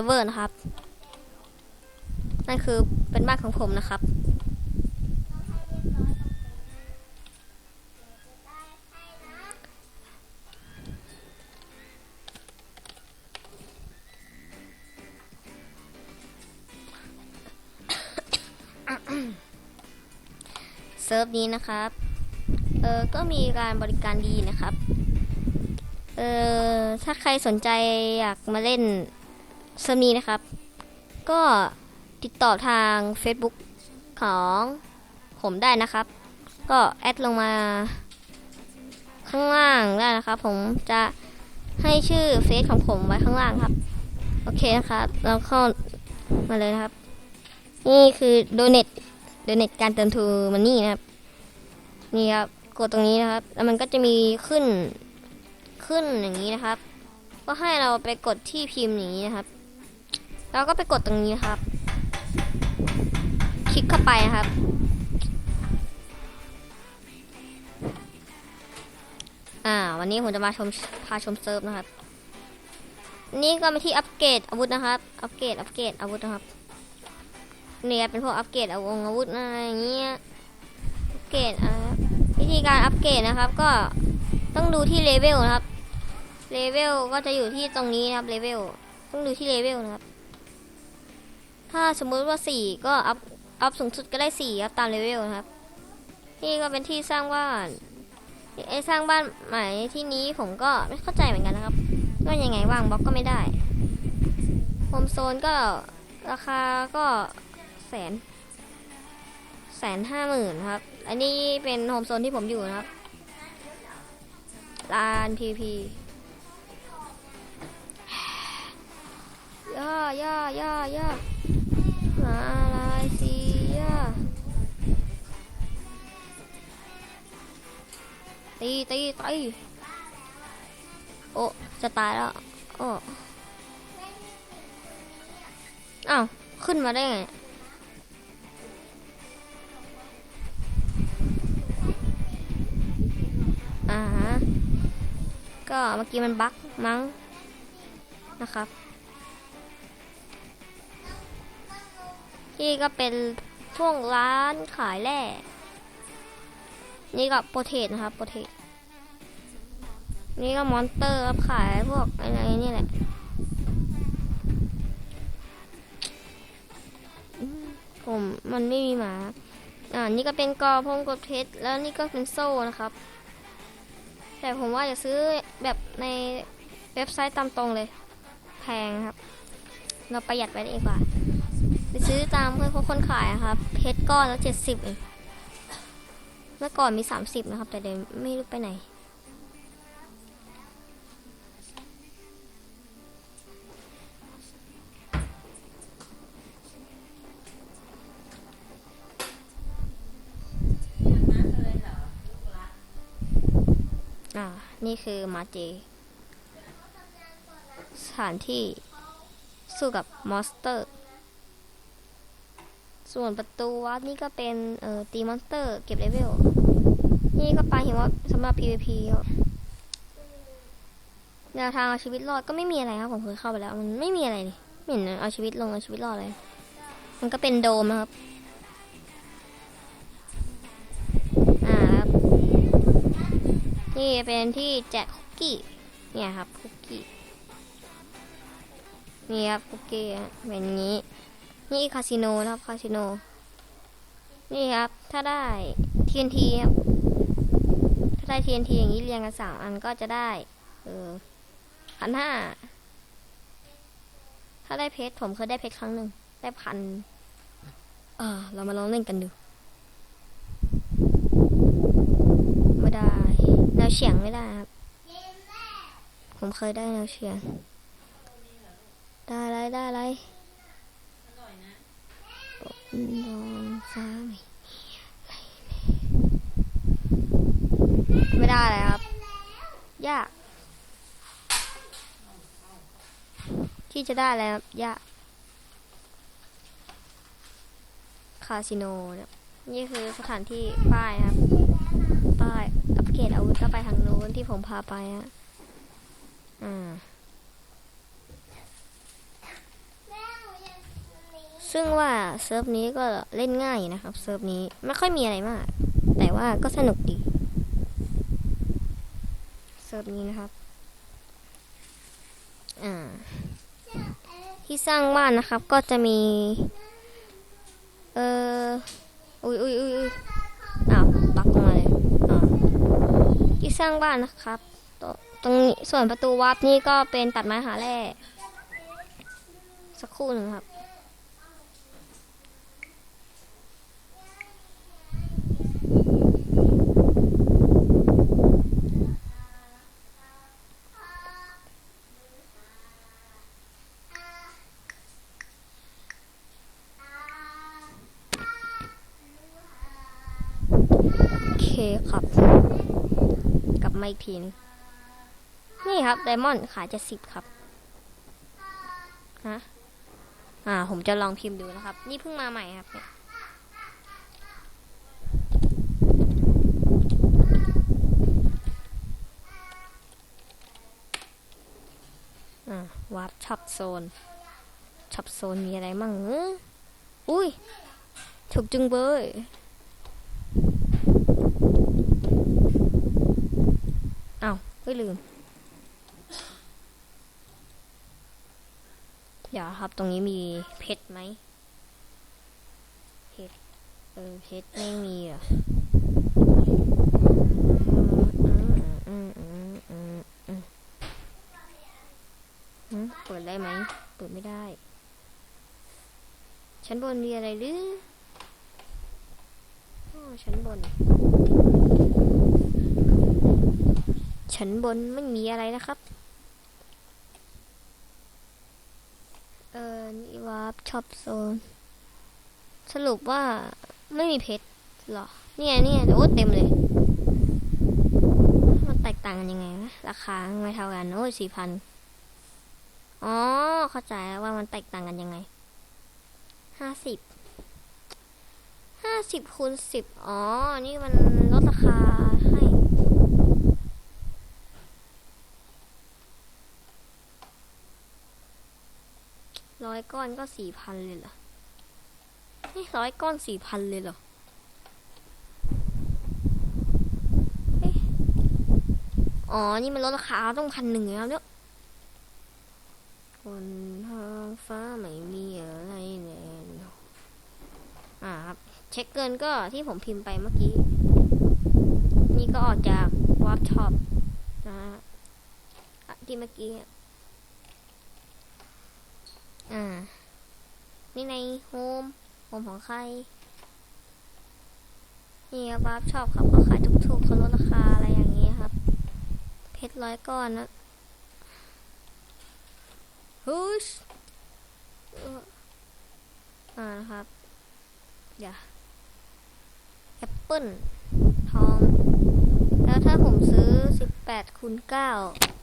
ซิร์ฟเวอร์นะครับ นั่นคือเป็นบ้านของผมนะครับ เซิร์ฟนี้นะครับ เออก็มีการบริการดีนะครับ เออถ้าใครสนใจอยากมาเล่น เซิร์ฟนี้นะครับ ก็ติดต่อทาง Facebook ของผมได้นะครับ ก็แอดลงมาข้างล่างได้นะครับ ผมจะให้ชื่อเฟซของผมไว้ข้างล่างครับ โอเคนะครับเราเข้ามาเลยนะครับ นี่คือโดเน t โดเน t การเติมทูมันนี่นะครับ นี่ครับกดตรงนี้นะครับ แล้วมันก็จะมีขึ้นขึ้นอย่างนี้นะครับ ก็ให้เราไปกดที่พิมพ์อย่างนี้นะครับ แล้วก็ไปกดตรงนี้ครับ คลิกเข้าไปครับ อ่า วันนี้ผมจะมาชมพาชมเซิร์ฟนะครับ นี่ก็มาที่อัปเกรดอาวุธนะครับ อัปเกรดอัปเกรดอาวุธนะครับเนี่ยเป็นพวกอัปเกรดอาวุธอาวุธอะไรอย่างเงี้ย อัปเกรดอ่าวิธีการอัปเกรดนะครับ ก็ต้องดูที่เลเวลนะครับ เลเวลก็จะอยู่ที่ตรงนี้นะครับ เลเวล ต้องดูที่เลเวลนะครับ ถ้าสมมุติว่าสี่ก็อัพอัพสูงสุดก็ได้สี่ครับตามเลเวลครับ นี่ก็เป็นที่สร้างบ้านไอ้สร้างบ้านใหม่ที่นี้ผมก็ไม่เข้าใจเหมือนกันนะครับว่ายังไงวางบล็อกก็ไม่ได้โฮมโซนก็ราคาก็แสนแสนห้าหมื่นครับ อันนี้เป็นโฮมโซนที่ผมอยู่นะครับลานพีพีย่าย่าย่าย่า มาลายเซีย ตีตีตีโอ้จะตายแล้วโอ้อ้าว ขึ้นมาได้ไงอ่าฮะก็เมื่อกี้มันบั๊กมั้งนะครับ ที่ก็เป็นช่วงร้านขายแร่นี่ก็โปรเทสนะครับโปรเทสนี่ก็มอนเตอร์ครับขายพวกอะไรนี่แหละผมมันไม่มีหมา อ่า นี่ก็เป็นกอพงกดเพชรแล้วนี่ก็เป็นโซ่นะครับ แต่ผมว่าจะซื้อแบบในเว็บไซต์ตามตรงเลย แพงครับ เราประหยัดไว้ดีกว่า ไปซื้อตามเพื่อนคนขายอะครับเพชรก้อนละเจ็ดสิบเองเมื่อก่อนมีสามสิบนะครับ แต่เดี๋ยวไม่รู้ไปไหนอ่านี่คือมาเจ สถานที่สู้กับมอนสเตอร์ ส่วนประตูวัดนี่ก็เป็นเอ่อตีมอนสเตอร์เก็บเลเวล นี่ก็ปลาหิมะสำหรับ PVP ครับแนวทางเอาชีวิตรอดก็ไม่มีอะไรครับผมเคยเข้าไปแล้ว มันไม่มีอะไรเลยไม่เห็นเอาชีวิตลงเอาชีวิตรอดเลย มันก็เป็นโดมนะครับ อ่าครับ นี่เป็นที่แจกคุกกี้ เนี่ยครับคุกกี้ นี่ครับคุกกี้เป็นอย่างนี้ นี่คาสิโนนะครับคาสิโน นี่ครับ ถ้าได้ TNT ครับ ถ้าได้ TNT อย่างนี้เรียงกันสามอันก็จะได้ เออพันห้า ถ้าได้เพชรผมเคยได้เพชรครั้งหนึ่ง ได้พันเออเรามาลองเล่นกันดู ไม่ได้ แนวเฉียงไม่ได้ครับ ผมเคยได้แนวเฉียง ได้ไรได้ไร ลองซ้าไม่ได้เลยครับ ยาก ที่จะได้แล้วครับยาก คาสิโนเนี่ยนี่คือสถานที่ป้ายครับ ป้ายอัปเกรดอาวุธก็ไปทางนู้นที่ผมพาไปฮะอ่า ซึ่งว่าเซิร์ฟนี้ก็เล่นง่ายนะครับเซิร์ฟนี้ไม่ค่อยมีอะไรมาก แต่ว่าก็สนุกดีเซิร์ฟนี้นะครับอ่าที่สร้างบ้านนะครับ ก็จะมี เอออุ้ยอุ้ยอุ้ยอุ้ยอ้าวปักลงมาเลยอ่าที่สร้างบ้านนะครับ ตรงตรงนี้ส่วนประตูวับนี่ก็เป็นตัดไม้หาแร่สักครู่หนึ่งครับ โอเคครับ กลับมาอีกทีนึงนี่ครับไดมอนด์ขายเจ็ดสิบครับฮะอ่า ผมจะลองพิมพ์ดูนะครับ นี่เพิ่งมาใหม่ครับเนี่ยอ่าวาร์ปช็อปโซนช็อปโซนมีอะไรมั่งเอออุ้ย ถูกจึงเบย อ้ยลืม เดี๋ยวครับตรงนี้มีเพชรไหมเพชรเออเพชรไม่มีเหรอะเปิดได้ไหม เปิดไม่ได้ ชั้นบนมีอะไรหรืออ๋อชั้นบน ชั้นบนไม่มีอะไรนะครับ เออนี่วาร์ปช็อปโซน สรุปว่าไม่มีเพชรหรอ เนี่ยเนี่ยโอ้เต็มเลย มันแตกต่างกันยังไงวะราคาไม่เท่ากัน โอ้สี่พันอ๋อ เข้าใจแล้วว่ามันแตกต่างกันยังไง ห้าสิบ ห้าสิบคูณสิบ อ๋อ นี่มันลดราคาให้ ร้ อยก้อนก็สี่พันเลยเหรอ นี่ร้อยก้อนสี่พันเลยเหรอเอ๊ะอ๋อ นี่มันลดราคาต้องพันหนึ่งแล้วเนี่ยบนท้องฟ้าไม่มีอะไรแน่นอนอ่าครับ เช็คเกินก็ที่ผมพิมพ์ไปเมื่อกี้ นี่ก็ออกจากวอร์ช็อปนะฮะที่เมื่อกี้ อ่า นี่ในโฮม โฮมของใคร นี่ครับบัฟชอบครับเก็ขายถูกๆเขาลดราคาอะไรอย่างนี้ครับ เพชรร้อยก้อนนะฮูชอ่านะครับอย่าแอปเปิ้ลทอง แล้วถ้าผมซื้อ 18คูณ9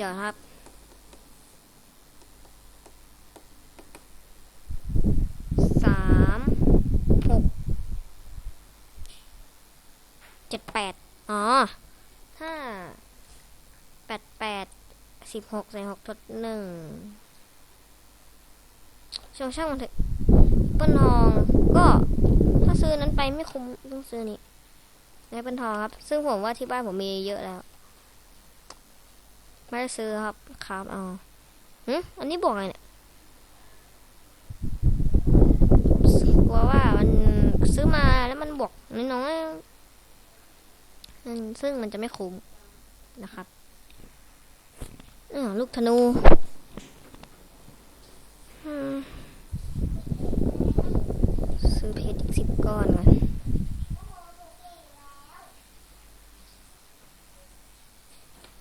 เดี๋ยวครับ สามหกเจ็ดแปดอ๋อห้าแปดแปดสิบหกใส่หกทดหนึ่งช่างช่างมันเถอะเปิ้ลทองก็ถ้าซื้อนั้นไปไม่คุ้มต้องซื้อนี่ในเปิ้ลทองครับ ซึ่งผมว่าที่บ้านผมมีเยอะแล้ว ไม่ได้ซื้อครับครับเอาหึอันนี้บวกอะไรเนี่ยกลัวว่ามันซื้อมาแล้วมันบวกน้อยๆซึ่งมันจะไม่คุ้มนะครับเออลูกธนูซื้อเพชรอีกสิบก้อนก่อน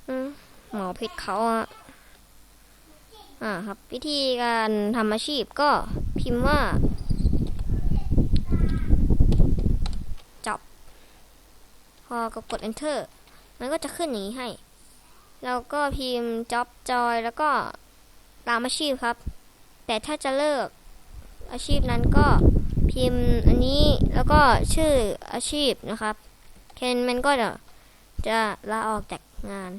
อืม หมอ เพชรเขาอะอ่าครับ วิธีการทำอาชีพก็พิมพ์ว่าจับ พอกดกด enter มันก็จะขึ้นอย่างนี้ให้เราก็พิมพ์ job joy แล้วก็ตามอาชีพครับ แต่ถ้าจะเลิกอาชีพนั้นก็พิมพ์อันนี้แล้วก็ชื่ออาชีพนะครับ เคนมันก็จะจะลาออกจากงาน